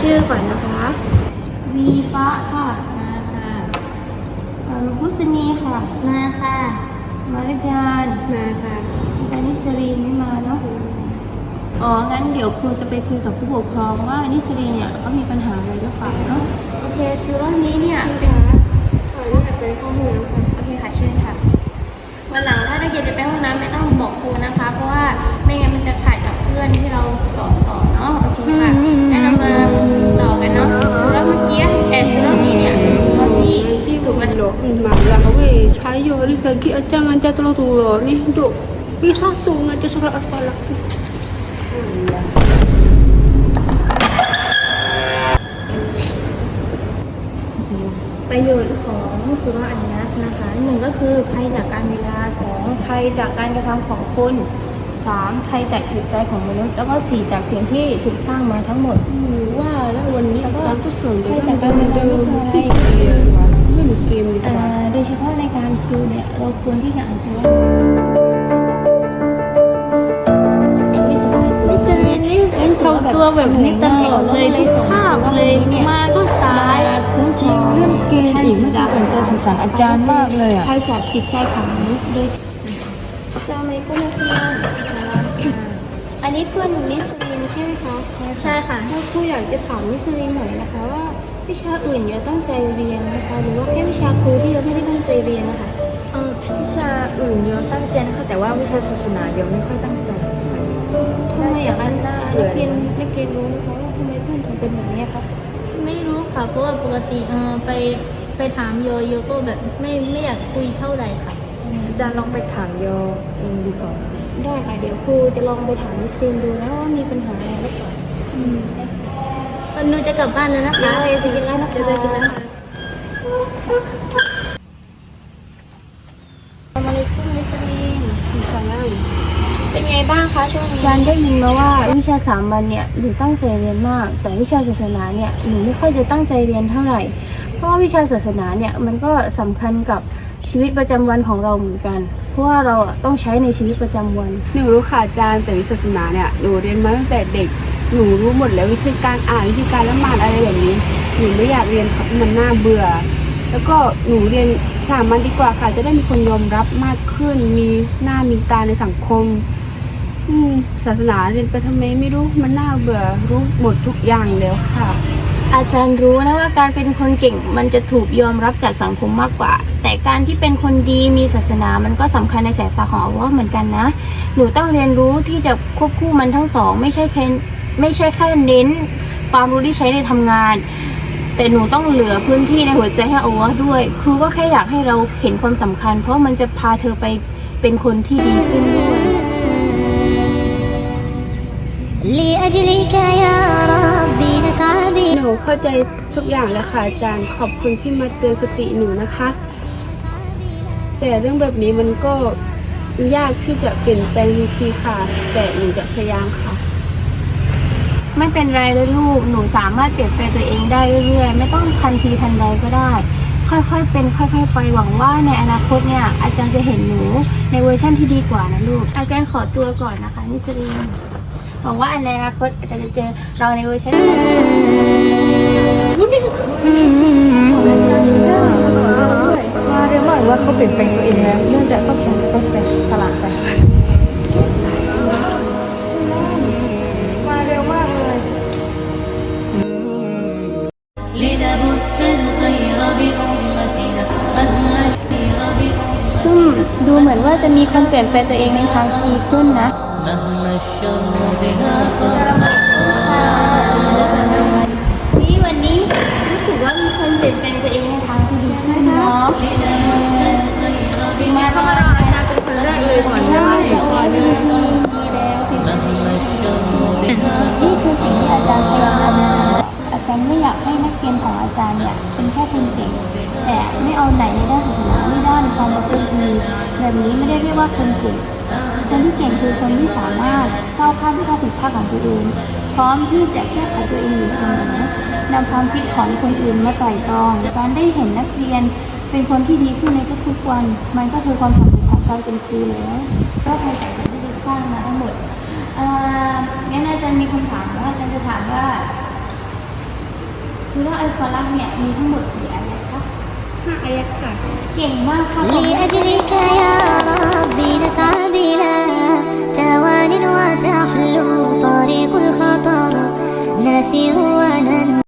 ชื่อก่อนนะคะ วีฟ้าค่ะ มาค่ะอ่าพุสนีค่ะ มาค่ะ มาริจานมาค่ะอาจารย์นิสรีนไม่มาเนาะ อ๋อ งั้นเดี๋ยวครูจะไปคุยกับผู้ปกครองว่านิสรีเนี่ยเขามีปัญหาอะไรหรือเปล่าเนาะ โอเคซีรอบนี้เนี่ยเป็นเออนี่เป็นข้อมูลนะคะโอเคค่ะเชิญค่ะ วันหลังถ้านักเรียนจะไปห้องน้ำไม่ต้องบอกครูนะคะ เพราะว่าไม่งั้นมันจะขัดกับเพื่อนที่เราสอนต่อเนาะ โอเคค่ะ lagi aja ngajar telur telur ni, dok. Ini satu ngajar surat al-falaq. ประโยชน์ของสุราอันนัสนะคะหนึ่งก็คือภัยจากการเวลาสองภัยจากการกระทำของคนสามภัยจากจิตใจของมนุษย์ แล้วก็สี่จากสิ่งที่ถูกสร้างมาทั้งหมดว่าแล้ววันนี้อาจารย์ก็สอนเด็กให้เดิจากมการเรียนเดิมรู้ที่อะไรเรียนเล่นเกมดีกอ่าว่าโด ยเฉพาะในการครูเนี่ยเราควรที่จะอ่านสุราไม่สบายตัวนี่ทำตัวแบบนี้ตลอดเลยทุกคาบเลยมาก็สายคุ้มครองเรื่องเกมอีกไม่เคยสนใจสงสารอาจารย์มากเลยอะภัยจากจิตใจของมนุษย์โดยสลามอะลัยกุมนะอันนี้เพื่อนนิสลินใช่ไหมคะ ใช่ค่ะ ถ้าครูอยากจะถามนิสลินหน่อยนะคะว่า วิชาอื่นเยอะตั้งใจเรียนนะคะหรือว่าแค่วิชาครูที่เยอะไม่ได้ตั้งใจเรียนนะคะเออวิชาอื่นโยนตั้งใจนะคะแต่ว่าวิชาศาสนาโยนไม่ค่อยตั้งใจทำไมอย่างนั้นนะนักเรียนนักเรียนรู้ไหมคะว่าทำไมเพื่อนถึงเป็นแบบนี้คะไม่รู้ค่ะเพราะว่าปกติเออไปไปถามโยโยก็แบบไม่ไม่อยากคุยเท่าไหร่ค่ะอาจารย์ลองไปถามโยเองดีกว่าได้ค่ะเดี๋ยวครูจะลองไปถามนิสลินดูนะว่ามีปัญหาอะไรหรือเปล่าอืมตอน หนูจะกลับบ้านแล้วนะคะได้สิกินแล้วนะคะเดี๋ยวจะกินแล้วค่ะสลามอะลัยกุมนิสลิน Misalnya, เป็นไงบ้างคะช่วงนี้อาจารย์ได้ยินมาว่าวิชาสามัญเนี่ยหนูตั้งใจเรียนมาก แต่วิชาศาสนาเนี่ยหนูไม่ค่อยจะตั้งใจเรียนเท่าไหร่ เพราะว่าวิชาศาสนาเนี่ยมันก็สำคัญกับชีวิตประจำวันของเราเหมือนกัน เพราะว่าเราอะต้องใช้ในชีวิตประจำวัน หนูรู้ค่ะอาจารย์แต่วิชาศาสนาเนี่ยหนูเรียนมาตั้งแต่เด็ก หนูรู้หมดแล้ววิธีการอ่านวิธีการละหมาดอะไรแบบนี้ หนูไม่อยากเรียนค่ะมันน่าเบื่อ แล้วก็หนูเรียนสามัญดีกว่าค่ะ จะได้มีคนยอมรับมากขึ้น มีหน้ามีตาในสังคม อืมศาสนาเรียนไปทำไมไม่รู้มันน่าเบื่อรู้หมดทุกอย่างแล้วค่ะ อาจารย์รู้นะว่าการเป็นคนเก่งมันจะถูกยอมรับจากสังคมมากกว่า แต่การที่เป็นคนดีมีศาสนามันก็สำคัญในสายตาของอัลลาะห์เหมือนกันนะ หนูต้องเรียนรู้ที่จะควบคู่มันทั้งสอง ไม่ใช่แค่ ไม่ใช่แค่เน้น ความรู้ที่ใช้ในทำงาน แต่หนูต้องเหลือพื้นที่ในหัวใจให้อัลเลาะห์ด้วย ครูก็แค่อยากให้เราเห็นความสำคัญ เพราะมันจะพาเธอไปเป็นคนที่ดีขึ้นด้วย لأجلك يا ربي نسعى بي หนูเข้าใจทุกอย่างแล้วค่ะอาจารย์ขอบคุณที่มาเตือนสติหนูนะคะ แต่เรื่องแบบนี้มันก็ยากที่จะเปลี่ยนแปลงทันทีค่ะ แต่หนูจะพยายามค่ะ ไม่เป็นไรเลยลูก หนูสามารถเปลี่ยนแปลงตัวเองได้เรื่อยๆ ไม่ต้องทันทีทันใดก็ได้ ค่อยๆเป็น ค่อยๆไป หวังว่าในอนาคตเนี่ยอาจารย์จะเห็นหนูในเวอร์ชั่นที่ดีกว่านะลูก อาจารย์ขอตัวก่อนนะคะนิสรีนหวังว่าในอนาคตอาจารย์จะเจอเราในเวอร์ชันที่ดีกว่ามาเรียกว่าว่าเขาเปลี่ยนแปลงตัวเองแล้วเนื่องจากเขาเขียนก็ไปตลาดไป ดูเหมือนว่าจะมีคนเปลี่ยนแปลงตัวเองในทางที่ดีขึ้นนะ แต่ไม่เอาไหนในด้านศาสนาไม่ด้านความประพฤติดีแบบนี้ไม่ได้เรียกว่าคนเก่งคนที่เก่งคือคนที่สามารถก้าวข้ามข้อผิดพลาดของตัวเอง พร้อมที่จะแก้ไขตัวเองอยู่เสมอนำความคิดของคนอื่นมาไต่ตรอง การได้เห็นนักเรียนเป็นคนที่ดีขึ้นในทุกๆวัน มันก็คือความสำเร็จของการเป็นครูแล้วก็ภายจากสิ่งที่ด็กสร้างมาทั้งหมดงั้นอาจารย์มีคำถามว่าอาจารย์จะถามว่าสุราอัลฟาลักเนี่ยมีทั้งหมดกี่อายะคะ ห้าอายักษ์ค่ะ เก่งมากค่ะลีอาจิริกายา